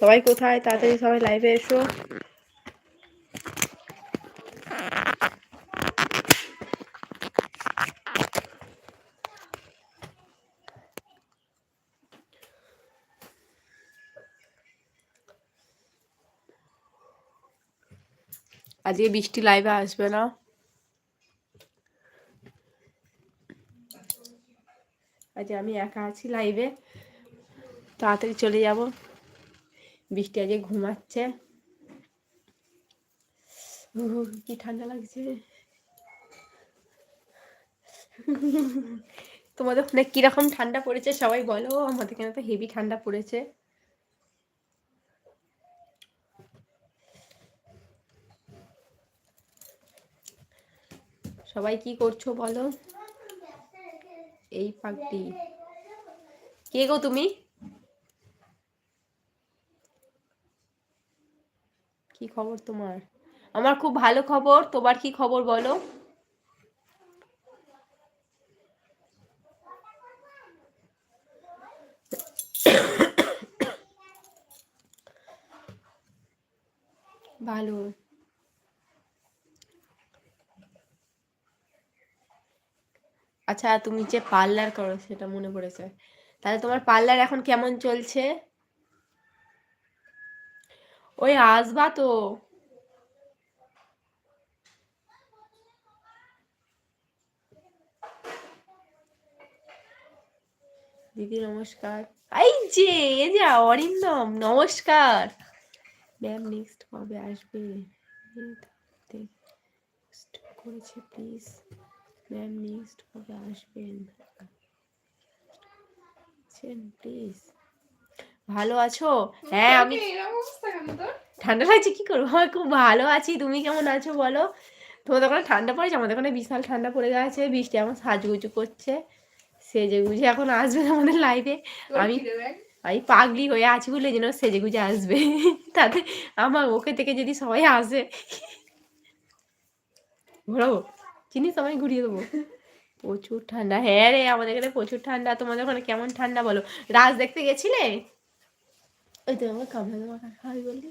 সবাই কোথায়? তাড়াতাড়ি সবাই লাইভে এসো। আজকে বৃষ্টি লাইভে আসবে না। আজ আমি একা আছি লাইভে তাড়াতাড়ি চলে যাব। বৃষ্টি আজকে ঘুমাচ্ছে। কি ঠান্ডা লাগছে তোমাদের ওখানে কীরকম ঠান্ডা পড়েছে সবাই বলো, আমাদের এখানে তো হেভি ঠান্ডা পড়েছে। সবাই কি করছ বলো? এই পাগটি কে গো তুমি? কি খবর তোমার? আমার খুব ভালো খবর, তোমার কি খবর বলো? ভালো। আচ্ছা তুমি যে পার্লার করো, সেটা মনে পড়েছে। তাহলে তোমার পার্লার এখন কেমন চলছে? ওই আসবা তো। দিদি, নমস্কার। এই যে এ যা অরিন্দম, নমস্কার। ম্যাম নেক্সট কবে আসবে? করেছে প্লিজ ম্যাম নেক্সট কবে আসবেন? প্লিজ ভালো আছো? হ্যাঁ আমি ঠান্ডা লাগছে কি করব? আমি খুব ভালো আছি। তুমি কেমন আছো বলো? তোমাদের ওখানে ঠান্ডা পড়েছে? আমাদের ওখানে বিশাল ঠান্ডা পড়ে গেছে। বৃষ্টি এখন সাজুগুজু করছে। সেজে গুজে এখন আসবে আমাদের লাইফে আমি আমি পাগলি হয়ে আছি বলে যেন সেজে গুজে আসবে। তাতে আমার ওকে থেকে যদি সবাই আসে। ঘোরাবো? চিনি সবাই ঘুরিয়ে দেবো? প্রচুর ঠান্ডা। হ্যাঁ রে আমাদের এখানে প্রচুর ঠান্ডা। তোমাদের ওখানে কেমন ঠান্ডা বলো? রাজ দেখতে গেছিলে? ওই তো আমার কামড়া দেওয়া খাবি বললি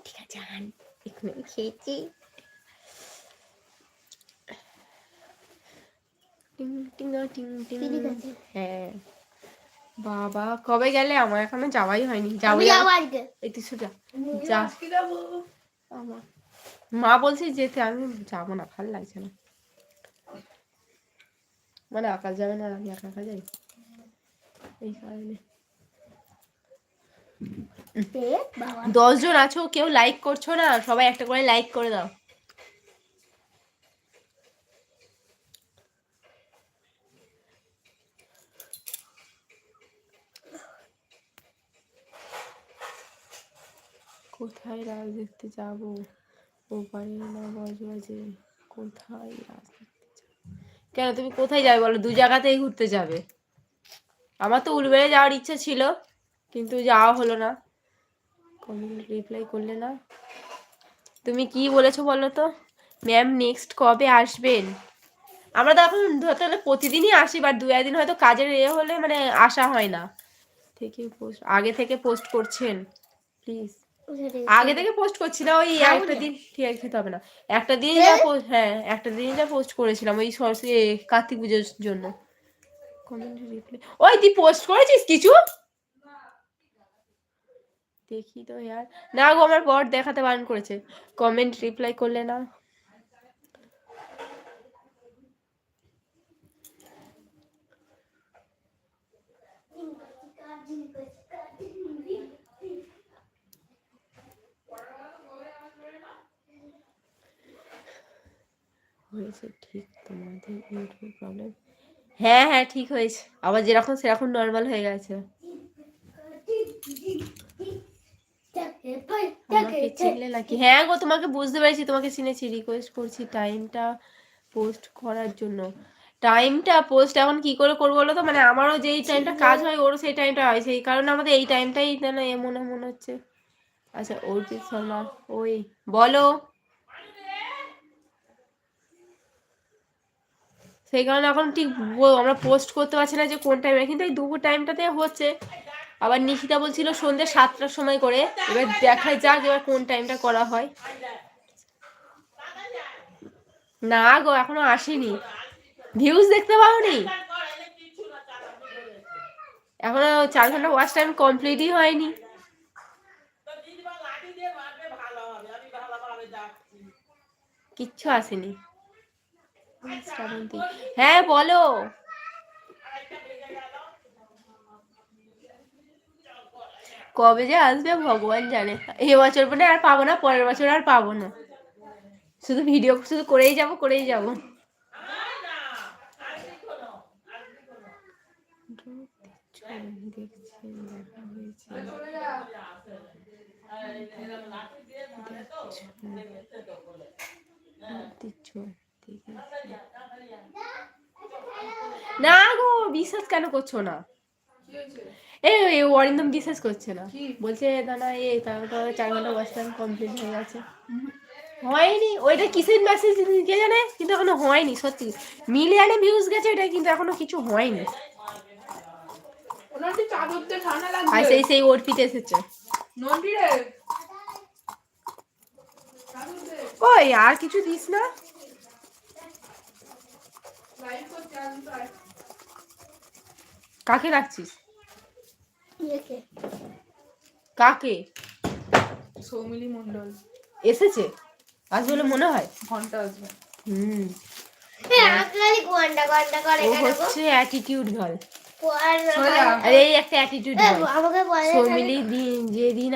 ঠিক আছে আন এক্ষুনি খেয়েছি টিং টিং টিং টিং হ্যাঁ বাবা কবে গেলে আমার এখনও যাওয়াই হয়নি যাব তুই সোজা যা আমার মা বলছে যেতে আমি যাব না ভালো লাগছে না মানে আকাশ যাবে না আমি একা একা যাই এই কারণে দশজন আছো, কেউ লাইক করছ না? সবাই একটা করে লাইক করে দাও। কোথায় রাজ দেখতে যাব? ও পারে না বজবাজে কোথায় রাজ কেন তুমি কোথায় যাবে বলো? দু জায়গাতেই ঘুরতে যাবে। আমার তো উলবেড়ে যাওয়ার ইচ্ছা ছিল। কিন্তু যাওয়া হলো না। কমেন্ট রিপ্লাই করলে না। তুমি কি বলেছ বলো তো? ম্যাম নেক্সট কবে আসবেন? আমরা তো এখন ধরতে গেলে প্রতিদিনই আসি বাট দু একদিন হয়তো কাজের এ হলে মানে আসা হয় না। থেকে পোস্ট আগে থেকে পোস্ট করছেন প্লিজ আগে থেকে পোস্ট করছি না ওই একটা দিন ঠিক আছে খেতে হবে না। একটা দিন যা post- হ্যাঁ একটা দিন যা পোস্ট করেছিলাম ওই সরস্বতী কার্তিক পুজোর জন্য। কমেন্ট রিপ্লাই ওই তুই পোস্ট করেছিস কিছু? দেখি তো यार না গো, আমার বর দেখাতে বারণ করেছে। কমেন্ট রিপ্লাই করলে না। হয়েছে ঠিক তোমাদের ইউটিউব প্রবলেম হ্যাঁ হ্যাঁ ঠিক হয়েছে। আবার যেরকম সেরকম নর্মাল হয়ে গেছে। আমাকে চিনলে নাকি? হ্যাঁ গো তোমাকে বুঝতে পেরেছি তোমাকে চিনেছি। রিকোয়েস্ট করছি টাইমটা পোস্ট করার জন্য। টাইমটা পোস্ট এখন কি করে করব বলো তো? মানে আমারও যেই টাইমটা কাজ হয় ওরও সেই টাইমটা হয়। সেই কারণে আমাদের এই টাইমটাই যেন এ মনে হচ্ছে। আচ্ছা অর্পিত শর্মা ওই বলো। সেই কারণে এখন ঠিক আমরা পোস্ট করতে পারছি না যে কোন টাইমে কিন্তু এই দুপুর টাইমটাতে হচ্ছে। আবার নিশিতা বলছিল সন্ধ্যে সাতটার সময় করে। এবার দেখা যাক এবার কোন টাইমটা করা হয়। না গো, এখনও আসেনি। ভিউজ দেখতে পাওনি? এখনও চার ঘণ্টা ওয়াচ টাইম কমপ্লিটই হয়নি। কিচ্ছু আসেনি। হ্যাঁ বলো। কবে যে আসবে ভগবান জানে। এ বছর পরে আর পাবো না, পরের বছর আর পাবো না। শুধু ভিডিও শুধু করেই যাব করেই যাব। না গো, বিশ্বাস কেন করছ না? এই অরিন্দম বিশ্বাস করছে না। বলছে দাদা এই তারপর চার ঘণ্টা ওয়াচ কমপ্লিট হয়ে গেছে। হয়নি। ওইটা কিসের মেসেজ কে জানে? কিন্তু এখনও হয়নি সত্যি। মিলিয়নে ভিউজ গেছে এটা কিন্তু এখনও কিছু হয়নি। আর সেই সেই অর্পিত এসেছে। ওই আর কিছু দিস না। কাকে রাখছিস? কাকে? সৌমিলি মন্ডল এসেছে? আজ বলে মনে হয়? ঘণ্টা আসবে হুম। ও হচ্ছে অ্যাটিটিউড গার্ল। আর এই একটা অ্যাটিটিউড সৌমিলি দিন যেদিন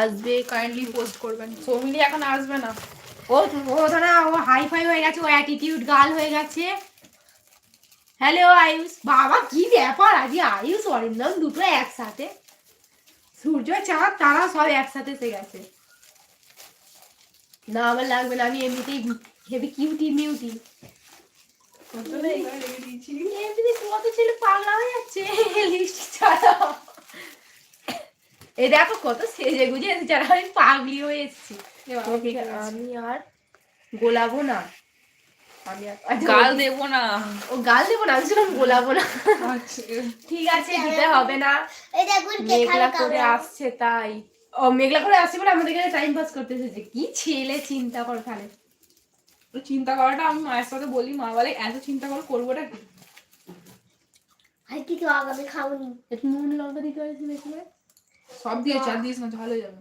আসবে। কাইন্ডলি পোস্ট করবেন। সৌমিলি এখন আসবে না। ও ও ধরা ও হাই ফাই হয়ে গেছে ও অ্যাটিটিউড গার্ল হয়ে গেছে। হ্যালো আয়ুষ বাবা কি ব্যাপার? আজকে আয়ুষ অরিন্দম দুটো একসাথে। সূর্য চাঁদ তারা সব একসাথে এসে গেছে। না আমার লাগবে না আমি এমনিতেই হেভি কিউটি মিউটি কত ছেলে পাগলা হয়ে যাচ্ছে। লিপস্টিক ছাড়া। এই দেখো কত সেজে গুজে এসেছে আর আমি পাগলি হয়ে এসেছি। আমি আর গোলাবো না। আমি আর আচ্ছা, গাল দেবো না। ও গাল দেবো না আমি ছিলাম গোলাবো না। আচ্ছা ঠিক আছে দিতে হবে না। মেঘলা করে আসছে তাই। ও মেঘলা করে আসছে বলে আমাদের এখানে টাইম পাস করতে এসেছে কি ছেলে চিন্তা কর তাহলে। চিন্তা করাটা আমি মায়ের সাথে বলি মা বলে এত চিন্তা করে করবোটা কি? ভাই কি তো আগামী খাওনি। একটু নুন লঙ্কা দিতে পারিস মেঘলা সব দিয়ে চার দিস না ঝাল হয়ে যাবে।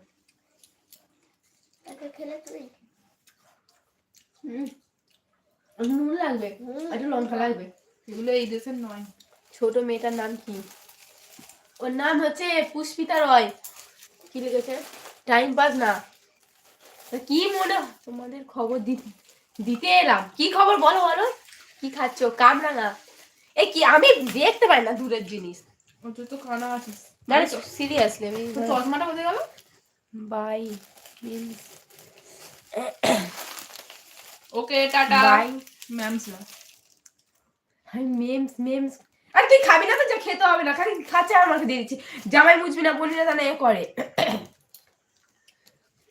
খেলে তুই। হুম। নুন লাগবে একটু লঙ্কা লাগবে। এগুলো এই দেশের নয়। ছোট মেয়েটার নাম কি? ওর নাম হচ্ছে পুষ্পিতা রয়। কি লিখেছে? টাইম পাস না। কি মনে তোমাদের খবর দিতে দিতে এলাম। কি খবর বলো বলো। কি খাচ্ছ? কামরাঙা। এ কি আমি দেখতে পাই না দূরের জিনিস। তুই তো কানা আছিস। না সিরিয়াসলি আমি চশমাটা কোথায় গেল? Bye okay tata bye ma'ams না আমি মেমস মেমস আর তুই খাবি না তো? যা খেতে হবে না। খালি খাচ্ছে আর আমাকে দিয়ে দিচ্ছি। জামাই বুঝবি না বলি না তা না এ করে।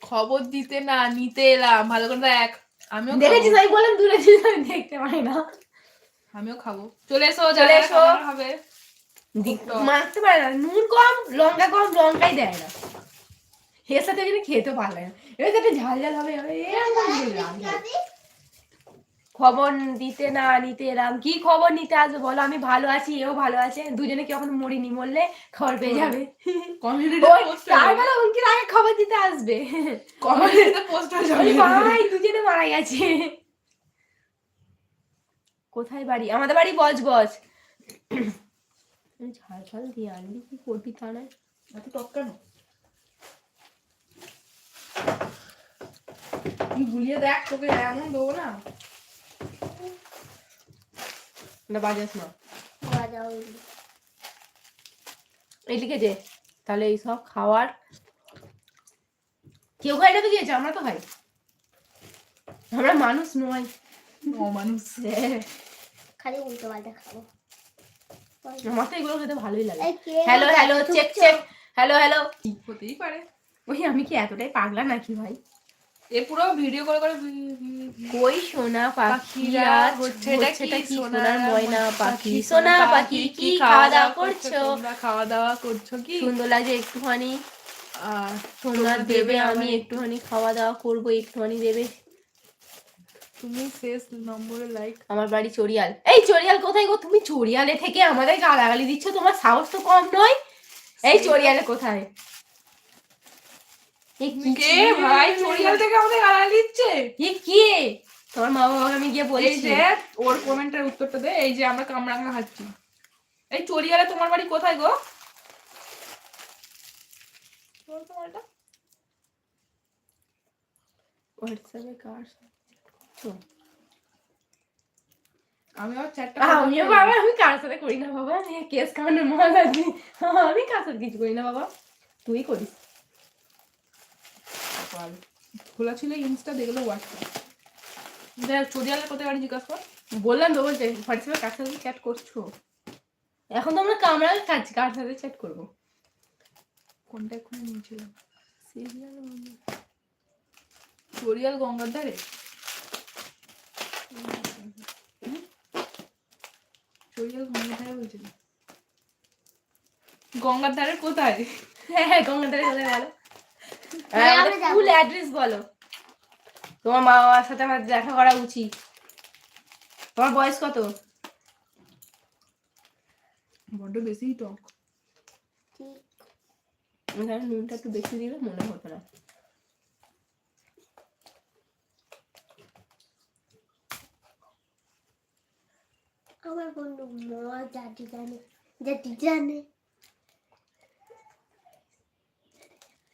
খবর দিতে না নিতে এলাম। ভালো করে দেখ আমিও দেখেছিস? খাব। আমি বললাম দূরে জিনিস আমি দেখতে পাই না। আমিও খাব। চলে এসো চলে এসো। হবে। মারতে পারে না। নুন কম লঙ্কা কম লঙ্কাই দেয় না। এর সাথে খেতে পারলে না। এবার সাথে ঝাল ঝাল হবে। এ আমার ভালো লাগে। খবর দিতে না নিতে এলাম কি খবর নিতে আসবে বলো? আমি ভালো আছি এও ভালো আছে। দুজনে কখন মরিনি মরলে? খবর পেয়ে যাবে। উনকির আগে খবর দিতে আসবে। দুজনে মারা গেছে। কোথায় বাড়ি? আমাদের বাড়ি বজ বজ ঝাল ফাল দিয়ে আনবি কি করবি তা নয়। এত টক কেন? তুই গুলিয়ে দেখ তোকে এমন দেবো না। না বাজাস না লিখেছে তাহলে এই সব খাওয়ার। কেউ খাই না তো দিয়েছে আমরা তো খাই। আমরা মানুষ নয়। ও মানুষ। খালি উল্টো পাল্টা খাব। আমার তো এগুলো খেতে ভালোই লাগে। Hello hello check check hello hello হতেই পারে। ওই আমি কি এতটাই পাগলা নাকি ভাই? এ পুরো ভিডিও করে করে কই সোনা পাখিরা হচ্ছে এটা কি? সোনার ময়না পাখি। সোনা সোনা পাখি কি খাওয়া দাওয়া করছ? তোমরা খাওয়া দাওয়া করছ কি? সুন্দর লাগছে একটুখানি। তোমরা দেবে আমি একটুখানি খাওয়া দাওয়া করব একটুখানি দেবে। তুমি শেষ নম্বরে লাইক আমার বাড়ি চড়িয়াল। এই চড়িয়াল কোথায় গো? তুমি চড়িয়ালে থেকে আমাদের গালাগালি দিচ্ছ তোমার সাহস তো কম নয়। এই চড়িয়ালে কোথায়? কি কে ভাই? চড়িয়াল থেকে আমাদের গালাগালি দিচ্ছে। এ কে? তোমার মা বাবাকে আমি গিয়ে এই যে ওর কমেন্টের উত্তরটা দে। এই যে আমরা কামরাঙ্গা খাচ্ছি। এই চড়িয়ালে তোমার বাড়ি কোথায় গো? তোমারটা হোয়াটসঅ্যাপে কার আমি আবার চ্যাটটা আমিও বাবা আমি কার সাথে করি না বাবা? আমি কেস মজা আমি কার সাথে কিছু করি না বাবা? তুই করিস। খোলা ছিল ইনস্টা দেখল হোয়াটসঅ্যাপ দেখ চড়িয়ালের কোথায় বাড়ি জিজ্ঞাসা কর। বললাম তো বলছে হোয়াটসঅ্যাপে কার সাথে চ্যাট করছ? এখন তো আমরা কামরায় খাচ্ছি কার সাথে চ্যাট করব? কোনটা এক্ষুনি নিয়েছিলাম? চড়িয়াল গঙ্গার ধারে হুম? চড়িয়াল গঙ্গার ধারে বলছিল। গঙ্গার ধারে কোথায়? হ্যাঁ হ্যাঁ গঙ্গাধারে কোথায় বলো? হ্যাঁ, ফুল অ্যাড্রেস বলো। তোমার মা বাবার সাথে আমার দেখা করা উচিত। তোমার বয়স কত? বড্ড বেশি টক। এখানে নুনটা একটু বেশি দিলে মনে হতো না। আমার বন্ধু মজাটি জানে। যেটি জানে এ কি লেখা আছে? জিভ নয়, কি নাম সিরিয়াল লেগেছিল মেসেজটা ওই ডিলিট করলাম দেখ, আমরা কি বুঝে বলছি? নিয়েছি ডিলিট করার কিছু নেই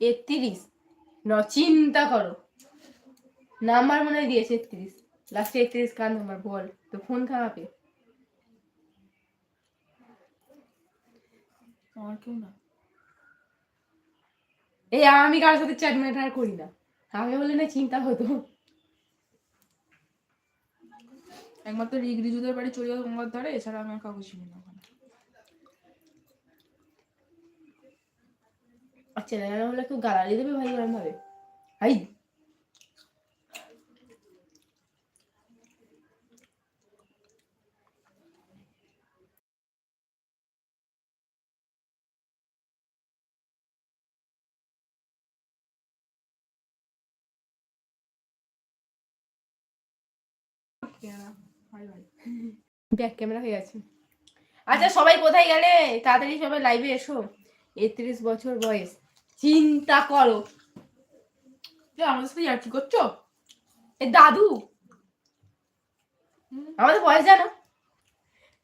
একত্রিশ। ন চিন্তা করো। নাম্বার মনে হয় দিয়েছে একত্রিশ। লাস্টে একত্রিশ কার নাম্বার বল। তো ফোন খারাপে আমার কেউ না। এই আমি কারোর সাথে চ্যাট ম্যাটার করি না। আগে বলে না চিন্তা হতো। একমাত্র রিগ রিজুদের বাড়ি চড়িয়াল গঙ্গার ধারে এছাড়া আমি আর কাউকে চিনি না। না হলে কেউ গালালি দেবে ভাই ওরম ভাবে। হাই। ব্যাক ক্যামেরা হয়ে গেছে। আচ্ছা সবাই কোথায় গেলে? তাড়াতাড়ি সবাই লাইভে এসো। একত্রিশ বছর বয়স। চিন্তা করো। আমাদের সাথে আর কি করছ? এ দাদু। আমাদের বয়স জানো?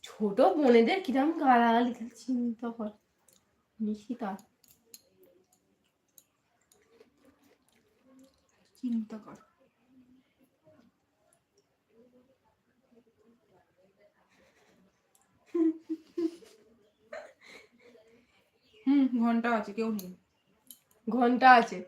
ছোট বোনেদের কিরম গালাগালি চিন্তা কর। নিশিতা। চিন্তা কর। হুম ঘণ্টা আছে কেউ নেই। ঘণ্টা আছে।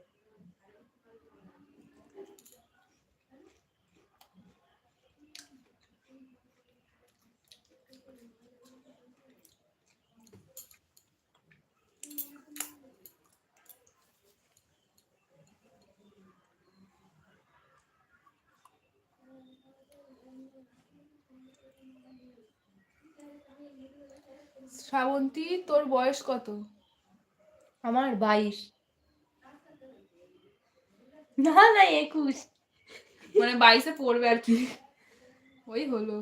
শ্রাবন্তী তোর বয়স কত? আমার বাইশ। না না একুশ। মানে বাইশে পড়বে আর কি। ওই হলো।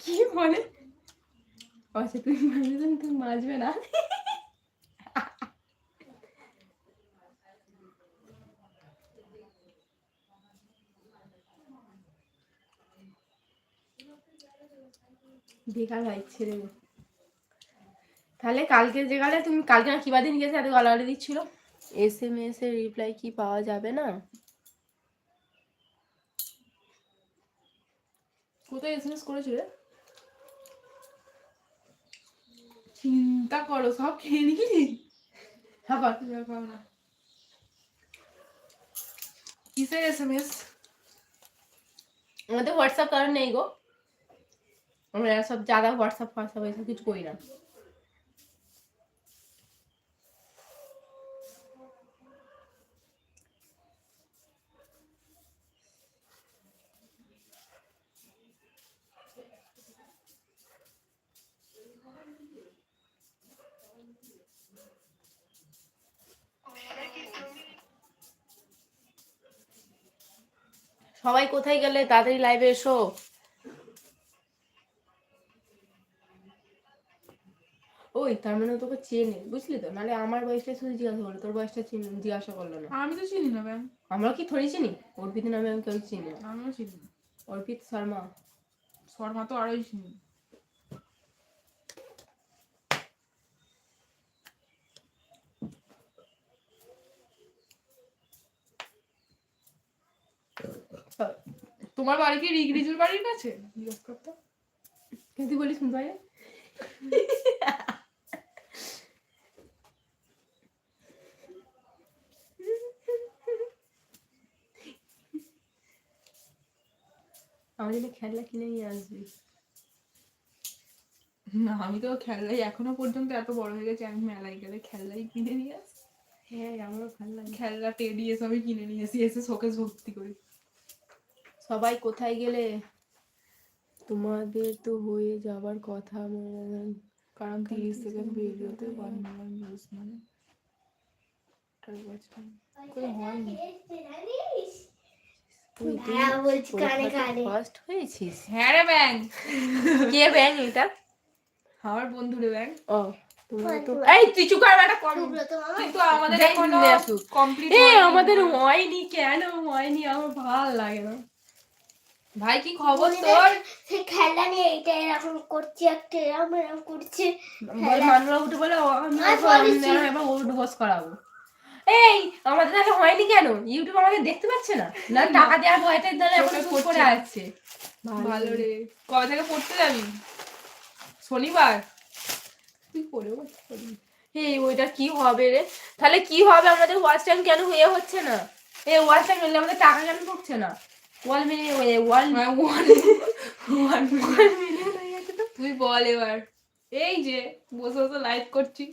কি বলে? আচ্ছা তুমি মাঝবে তুমি মাজবে না। বেকার ভাই ছেড়ে তাহলে কালকে যে গেলে তুমি কালকে না কিবা দিন গেছে এত গালাগালি দিচ্ছিল। এস এম এস এর রিপ্লাই কি পাওয়া যাবে না? কোথায় এস এম এস করেছিল চিন্তা করো সব খেয়ে নিলি হ্যাঁ বল। ব্যাপার না। কিসের এসএমএস আমাদের হোয়াটসঅ্যাপ কারণ নেই গো। আমরা সব জাদা হোয়াটসঅ্যাপ হোয়াটসঅ্যাপ এসব কিছু করি না। সবাই কোথায় গেলে তাড়াতাড়ি লাইভে এসো? ওই তার মানে তোকে চেনে বুঝলি তো? নাহলে আমার বয়সটা শুধু জিজ্ঞাসা করল তোর বয়সটা চিন- জিজ্ঞাসা করল না। আমি তো চিনি না ম্যাম। আমরা কি থরি চিনি? অর্পিত নামে আমি কেউ চিনি না। আমিও চিনি অর্পিত শর্মা। শর্মা তো আরোই চিনি। তোমার বাড়ি কি রিগরিজুর বাড়ির কাছে? জিজ্ঞেস করতো তুই বলিস? আমার জন্য খেলনা কিনে নিয়ে আসবি। না আমি তো খেললাই এখনও পর্যন্ত এত বড় হয়ে গেছে আমি মেলায় গেলে খেললাই কিনে নিয়ে আসি হ্যাঁ আমারও লাগে খেলনা টেডি এসবই কিনে নিয়ে আসি এসে শোকেস ভর্তি করি। সবাই কোথায় গেলে? তোমাদের তো হয়ে যাবার কথা কারণ তিরিশ সেকেন্ড ভিডিওতে ওয়ান মিলিয়ন ভিউজ মানে। হ্যাঁ বলছি কানে কানে। ফার্স্ট হয়েছিস? হ্যাঁ রে ব্যাং। কে ব্যাং এটা? আমার বন্ধু রে ব্যাং। ও। তোমার তো এই তুই চুপ একটা কম কিন্তু আমাদের যাই এখনও কমপ্লিট আমাদের হয়নি কেন হয়নি? আমার ভালো লাগে না। ভাই কি খবর তোর? সে খেলনা নিয়ে এইটা এরকম করছে একটা এরকম এরকম করছে বল মানুরা উঠে বলে এবার- ওট বস করাবো। এই আমাদের তাহলে হয়নি কেন? ইউটিউব আমাদের দেখতে পাচ্ছে না? না টাকা দেওয়ার ভয়তে তাহলে এখন চুপ করে। আছে ভালো। রে। কবে থেকে পড়তে যাবি? শনিবার? তুই পড়েও এই ওইটা কি হবে রে? তাহলে কি হবে? আমাদের ওয়াচ টাইম কেন হয়ে হচ্ছে না? এই ওয়াচ টাইম আমাদের টাকা কেন ঢুকছে না? ওয়াল মিলিয়ে ওয়াল ওয়ান ওয়ান মিলিয়ন হয়ে গেছে তো? তুই বল এবার। এই যে বসে বসে লাইভ করছি।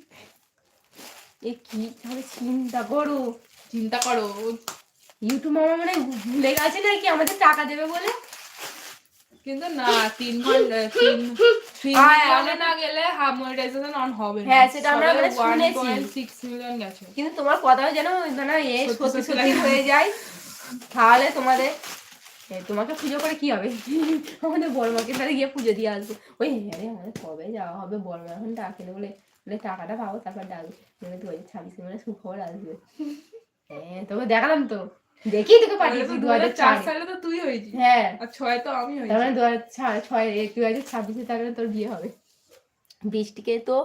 এ কি? তাহলে চিন্তা করো। চিন্তা করো। ইউটিউব আমার মানে ভুলে গেছে নাকি? আমাদের টাকা দেবে বলে? কিন্তু না তিন ঘণ্টা তিন না গেলে হাফ মনিটাইজেশন অন হবে হ্যাঁ, সেটা আমরা মানে শুনেছি। সিক্স মিলিয়ন গেছে। কিন্তু তোমার কথাও যেন না এ সত্যি সত্যি। হয়ে যায়। তাহলে তোমাদের তোমাকে পুজো করে কি হবে? আমাদের বড় মাকে তাহলে গিয়ে পুজো দিয়ে আসব। ওই হ্যাঁ আমাদের কবে যাওয়া হবে বড় মা এখন ডাকে বলে বলে টাকাটা পাবো তারপর ডাকবে মানে দু হাজার ছাব্বিশে মানে সুখবর আসবে। হ্যাঁ তোকে দেখালাম তো। দেখি তোকে পাঠিয়েছি দু হাজার চার। সালে তো তুই হয়েছিস। হ্যাঁ। আর ছয় তো আমি তার হয়েছি। মানে দু হাজার ছয় দু হাজার ছাব্বিশে তাহলে তোর বিয়ে হবে। বৃষ্টিকে তো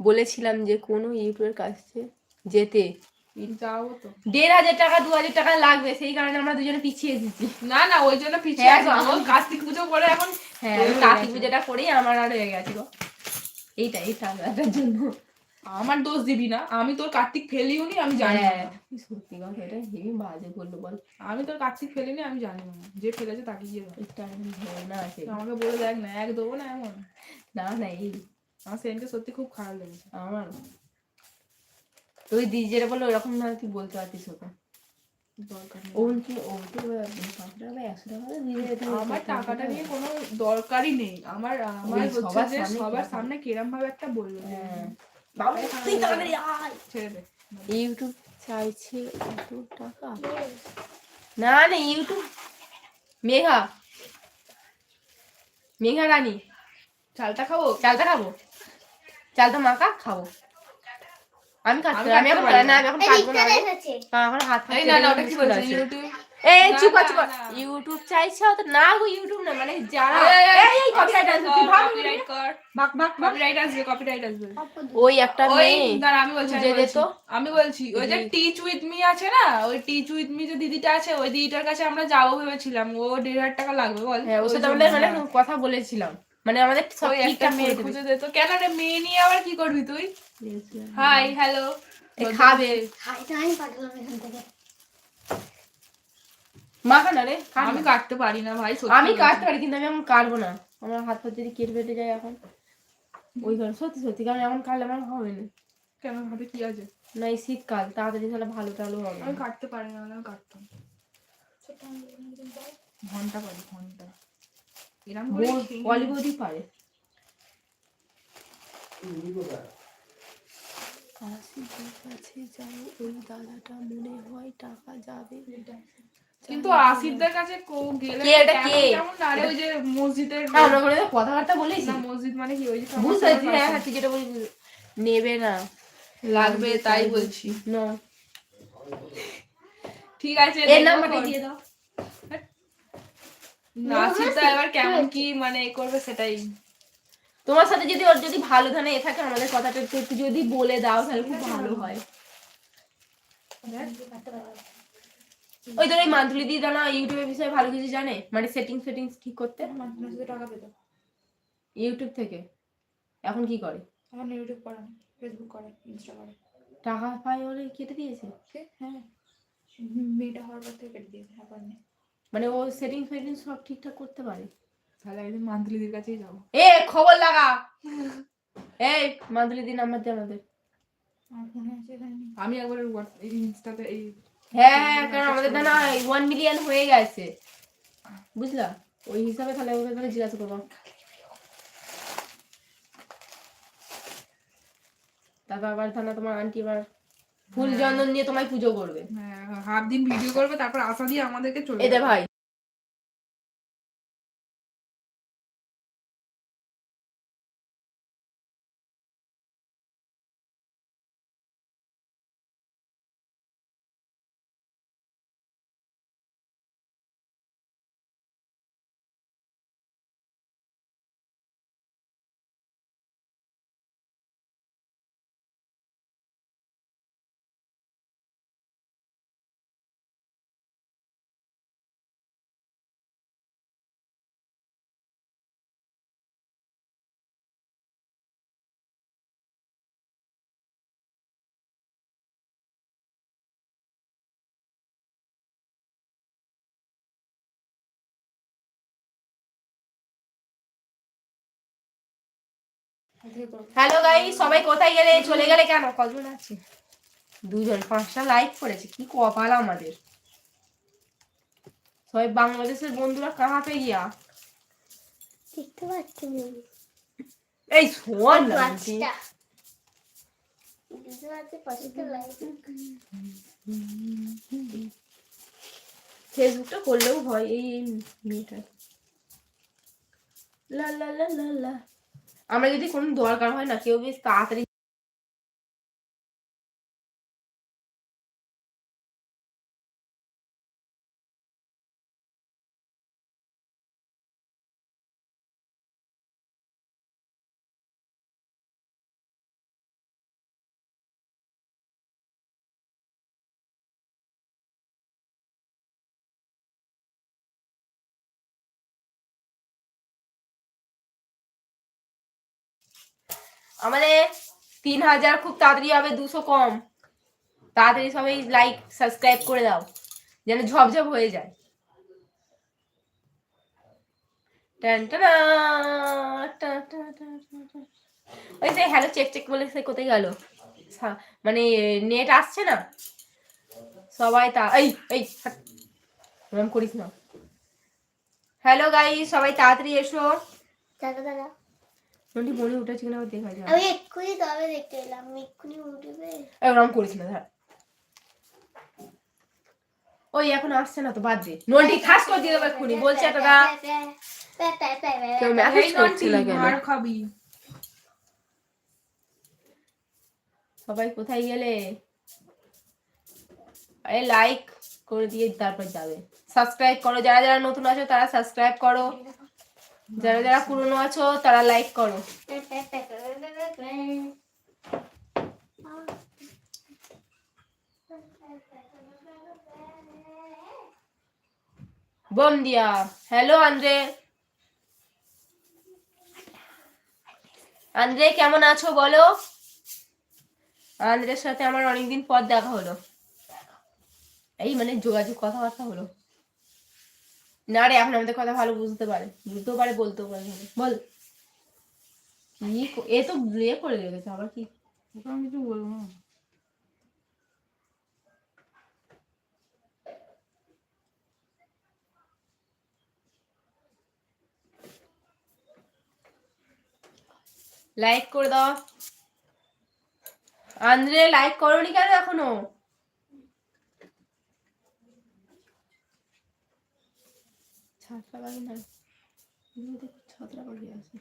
বলেছিলাম যে কোনো ইউটিউবের কাছে যেতে। দেড় হাজার টাকা দু হাজার টাকা লাগবে সেই কারণে আমরা দুজনে পিছিয়ে এসেছি না না ওই জন্য পিছিয়ে হ্যাঁ, কার্তিক পুজো করে এখন হ্যাঁ গেছে। পুজোটা করেই আমার আর হয়ে গেছে গো। এইটা এই টাকাটার জন্য। আমার দোষ দিবি না। আমি তোর কার্তিক ফেলিও নি আমি জানি হ্যাঁ সত্যি কথা এটা হেভি বাজে বলল বল। আমি তোর কার্তিক ফেলিনি আমি জানি না। যে ফেলেছে তাকে গিয়ে না আছে আমাকে বলে দেখ না এক দেবো না এমন। না না এই আমার সেদিনকে সত্যি খুব খারাপ লেগেছে। আমার তুই দিদি যেটা বলল ওরকম না তুই বলতে পারতিস ওকে। আমার টাকাটা নিয়ে কোনো দরকারই নেই। আমার আমার হচ্ছে সবার যে সামনে সবার সামনে কিরম ভাবে একটা বলল হ্যাঁ। ছেড়ে দে। ইউটিউব চাইছে টাকা। না না ইউটিউব। মেঘা। মেঘা রানী। চালটা খাব? চালটা খাব? চালটা মাখা খাব। আমি খাচ্ছি আমি না, এখন পারি না আমি এখন কাটবো না। আমার হাত এই না না ওটা কি বিস্কুট ইউটিউব? এই চুপ চুপ। ইউটিউব চাইছো তো না গো ইউটিউব না মানে যারা এই, এই, কপিরাইট আসবে তুই ভাগ কপিরাইট কর। ভাগ ভাগ ভাগ। কপিরাইট আসবে কপিরাইট আসবে। ওই একটা মেয়ে দাঁড়া আমি বলছি খুঁজে দে তো। আমি বলছি ওই যে। টিচ উইথ মি আছে না ওই টিচ উইথ মি যে দিদিটা আছে ওই দিদিটার কাছে আমরা যাব ভেবেছিলাম। ও দেড় হাজার টাকা লাগবে বল। হ্যাঁ ওর সাথে মানে হ্যাঁ। কথা বলেছিলাম। মানে আমাদের সব একটা মেয়ে খুঁজে দে। তো কেন রে মেয়ে নিয়ে আবার কি করবি তুই? হাই হ্যালো খাবে আমি পাঠালাম এখান থেকে। মাখা না রে আমি কাটতে পারি না ভাই আমি কাটতে পারি কিন্তু আমি এখন কাটবো না। আমার হাত পা যদি কেটে বেটে যায় এখন। ওই কারণে সত্যি সত্যি কারণ এখন কাটলে আমার হবে না। কেন ভাবে কি আছে? না এই শীতকাল তাড়াতাড়ি তাহলে ভালো টালো হবে। আমি কাটতে পারি না আমি কাটতাম। ঘণ্টা পারি ঘণ্টা। পারে। কাশিদের কাছে ওই দাদাটা মনে হয় টাকা যাবে। কিন্তু আসিফদের কাছে গেলে কে এটা কে? কেমন? না ওই যে মসজিদের আমরা করে কথাবার্তা বলেছি। না মসজিদ মানে কি ওই যে বুঝতে পারছি হ্যাঁ হ্যাঁ, যেটা বলি নেবে না। লাগবে তাই বলছি। না। ঠিক আছে এর নাম্বারটা দিয়ে দাও। এবার কেমন কি মানে করবে সেটাই। তোমার সাথে যদি ওর যদি ভালো ধানে এ থাকে আমাদের কথাটা একটু একটু যদি বলে দাও তাহলে খুব ভালো হয়। ওই ধর মান্থলি দিদা না ইউটিউবের বিষয়ে ভালো কিছু জানে? মানে সেটিং সেটিংস ঠিক করতে? টাকা পেতো ইউটিউব থেকে? এখন কি করে? এখন ইউটিউব করে ফেসবুক করে ইনস্টা করে। টাকা পায় ওরে কেটে দিয়েছে? হ্যাঁ। মেয়েটা হওয়ার পর থেকে কেটে দিয়েছে নেই। মানে ও সেটিং ফেটিং সব ঠিকঠাক করতে পারে। তাহলে একদিন মান্থলিদের কাছেই যাব। এ খবর লাগা। এই মান্থলি দিন নাম্বার দে আমাদের। আমি একবার ইনস্টাতে এই হ্যাঁ হ্যাঁ কারণ আমাদের না ওয়ান মিলিয়ন হয়ে গেছে। বুঝলা? ওই হিসাবে তাহলে ওকে তাহলে জিজ্ঞাসা করব। তারপর আবার তাহলে তোমার আন্টি আবার ফুল চন্দন নিয়ে তোমায় পুজো করবে হ্যাঁ হাফ দিন ভিডিও করবে তারপর আশা দিয়ে আমাদেরকে চলে যাবে। ভাই হ্যালো গাই সবাই কোথায় গেলে? চলে গেলে কেন? কজন আছে? দুজন পাঁচটা লাইক করেছে। কি কপাল আমাদের? সবাই বাংলাদেশের বন্ধুরা কাহাতে গিয়া? দেখতে পাচ্ছি এই শোন না ফেসবুকটা করলেও হয় এই মেয়েটা লা লা লা লা লা। আমরা যদি কোনো দরকার হয় না কেউ বেশ তাড়াতাড়ি আমাদের তিন হাজার খুব তাড়াতাড়ি হবে, দুশো কম। তাড়াতাড়ি সবাই লাইক সাবস্ক্রাইব করে দাও, যেন ঝপঝপ হয়ে যায়। ওই যে হ্যালো চেক চেক বলে সে কোথায় গেল? মানে নেট আসছে না? সবাই তা, এই এই করিস না। হ্যালো গাই সবাই তাড়াতাড়ি এসো। দাদা দাদা। মনে উঠেছে কিনা দেখা যায় আমি এক্ষুনি তবে দেখতে এলাম এক্ষুনি এই ওরম করিস না ধর। ওই এখন আসছে না তো বাদ দে নন্টি খাস করে দিয়ে দেবো এক্ষুনি বলছে কেউ মেসেজ কেন? খাবি। সবাই কোথায় গেলে? আরে লাইক করে দিয়ে তারপর যাবে। সাবস্ক্রাইব করো যারা যারা নতুন আছো তারা সাবস্ক্রাইব করো। যারা যারা পুরনো আছো, তারা লাইক করো। বন্দিয়া হ্যালো আন্দ্রে। আন্দ্রে, কেমন আছো বলো? আন্দ্রের সাথে আমার অনেকদিন পর দেখা হলো। এই মানে যোগাযোগ, কথাবার্তা হলো। না রে এখন আমাদের কথা ভালো বুঝতে পারে। বুঝতেও পারে বলতেও পারে। বল। কি এ তো ইয়ে করে রেখেছে আবার কি? আমি কিছু বলব লাইক করে দাও। আন্দ্রে লাইক করোনি কেন এখনও? ছাত্রা বাড়ি না এগুলো তো ছাত্রা বাড়ি আছে